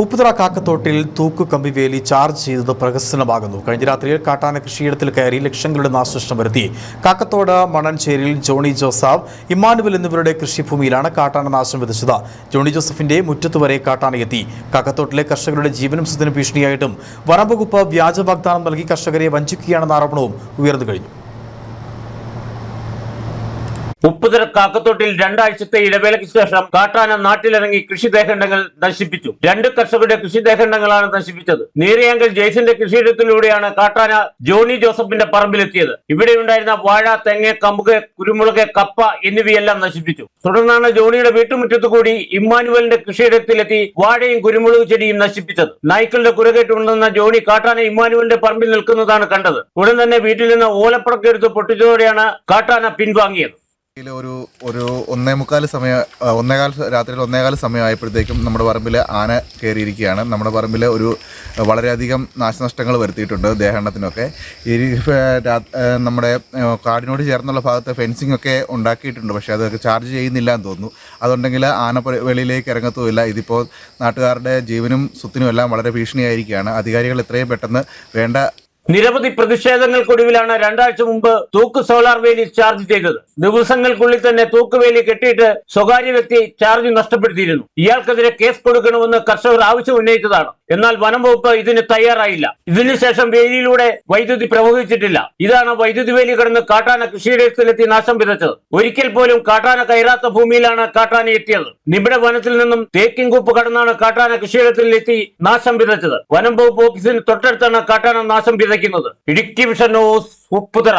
Upputhara കാക്കത്തോട്ടിൽ തൂക്കു കമ്പിവേലി charge ചെയ്തത് പ്രഹസനമാകുന്നു. കഴിഞ്ഞ രാത്രിയിൽ കാട്ടാന കൃഷിയിടത്തിൽ കയറി ലക്ഷങ്ങളുടെ നാശനഷ്ടം വരുത്തി. കാക്കത്തോട് മണൻചേരിയിൽ ജോണി ജോസഫ് ഇമ്മാനുവൽ എന്നിവരുടെ കൃഷിഭൂമിയിലാണ് കാട്ടാന നാശം വിതച്ചത്. ജോണി ജോസഫിന്റെ മുറ്റത്ത് വരെ കാട്ടാന എത്തി. കാക്കത്തോട്ടിലെ കർഷകരുടെ ജീവനും സ്വത്തിനും ഭീഷണിയായിട്ടും വനംവകുപ്പ് വ്യാജ വാഗ്ദാനം നൽകി കർഷകരെ വഞ്ചിക്കുകയാണെന്ന ആരോപണവും ഉയർന്നു കഴിഞ്ഞു. ഉപ്പുതര കാക്കത്തോട്ടിൽ രണ്ടാഴ്ചത്തെ ഇടവേളയ്ക്ക് ശേഷം കാട്ടാന നാട്ടിലിറങ്ങി കൃഷിദേഖണ്ഡങ്ങൾ നശിപ്പിച്ചു. രണ്ട് കർഷകരുടെ കൃഷിദേഖണ്ഡങ്ങളാണ് നശിപ്പിച്ചത്. നീറിയാങ്കൽ ജയ്സിന്റെ കൃഷിയിടത്തിലൂടെയാണ് കാട്ടാന ജോണി ജോസഫിന്റെ പറമ്പിലെത്തിയത്. ഇവിടെ ഉണ്ടായിരുന്ന വാഴ തെങ്ങ് കമ്പുക് കുരുമുളക് കപ്പ എന്നിവയെല്ലാം നശിപ്പിച്ചു. തുടർന്നാണ് ജോണിയുടെ വീട്ടുമുറ്റത്തു കൂടി ഇമ്മാനുവലിന്റെ കൃഷിയിടത്തിലെത്തി വാഴയും കുരുമുളക് ചെടിയും നശിപ്പിച്ചത്. നായ്ക്കളുടെ കുരകേട്ടുണ്ടെന്ന ജോണി കാട്ടാന ഇമ്മാനുവലിന്റെ പറമ്പിൽ നിൽക്കുന്നതാണ് കണ്ടത്. ഉടൻ തന്നെ വീട്ടിൽ നിന്ന് ഓലപ്പടക്കെടുത്ത് പൊട്ടിച്ചതോടെയാണ് കാട്ടാന പിൻവാങ്ങിയത്. ഒരു ഒരു ഒന്നേ മുക്കാൽ സമയം ഒന്നേകാൽ രാത്രിയിൽ ഒന്നേകാൽ സമയമായപ്പോഴത്തേക്കും നമ്മുടെ പറമ്പിൽ ആന കയറിയിരിക്കുകയാണ്. നമ്മുടെ പറമ്പിൽ ഒരു വളരെയധികം നാശനഷ്ടങ്ങൾ വരുത്തിയിട്ടുണ്ട് ദേഹണ്ണത്തിനൊക്കെ. ഈ നമ്മുടെ കാടിനോട് ചേർന്നുള്ള ഭാഗത്ത് ഫെൻസിംഗ് ഒക്കെ ഉണ്ടാക്കിയിട്ടുണ്ട്. പക്ഷേ അതൊക്കെ ചാർജ് ചെയ്യുന്നില്ല എന്ന് തോന്നുന്നു. അതുണ്ടെങ്കിൽ ആന വെളിയിലേക്ക് ഇറങ്ങത്തുമില്ല. ഇതിപ്പോൾ നാട്ടുകാരുടെ ജീവനും സ്വത്തിനും എല്ലാം വളരെ ഭീഷണിയായിരിക്കുകയാണ്. അധികാരികൾ എത്രയും പെട്ടെന്ന് വേണ്ട നിരവധി പ്രതിഷേധങ്ങൾക്കൊടുവിലാണ് രണ്ടാഴ്ച മുമ്പ് തൂക്ക് സോളാർ വേലി ചാർജ് ചെയ്തത്. ദിവസങ്ങൾക്കുള്ളിൽ തന്നെ തൂക്കുവേലി കെട്ടിയിട്ട് സ്വകാര്യ വ്യക്തി ചാർജ് നഷ്ടപ്പെടുത്തിയിരുന്നു. ഇയാൾക്കെതിരെ കേസ് കൊടുക്കണമെന്ന് കർഷകർ ആവശ്യം ഉന്നയിച്ചതാണ് എന്നാൽ വനം വകുപ്പ് ഇതിന് തയ്യാറായില്ല. ഇതിനുശേഷം വേലിയിലൂടെ വൈദ്യുതി പ്രവഹിച്ചിട്ടില്ല. ഇതാണ് വൈദ്യുതി വേലി കടന്ന് കാട്ടാന കൃഷിയിടത്തിലെത്തി നാശം വിതച്ചത്. ഒരിക്കൽ പോലും കാട്ടാന കയറാത്ത ഭൂമിയിലാണ് കാട്ടാന എത്തിയത്. നിബിഡ വനത്തിൽ നിന്നും തേക്കിൻകൂപ്പ് കടന്നാണ് കാട്ടാന കൃഷിയിടത്തിലെത്തി നാശം വിതച്ചത്. വനം വകുപ്പ് ഓഫീസിന് തൊട്ടടുത്താണ് കാട്ടാന നാശം വിതയ്ക്കുന്നത്. Idukki vision news Upputhara.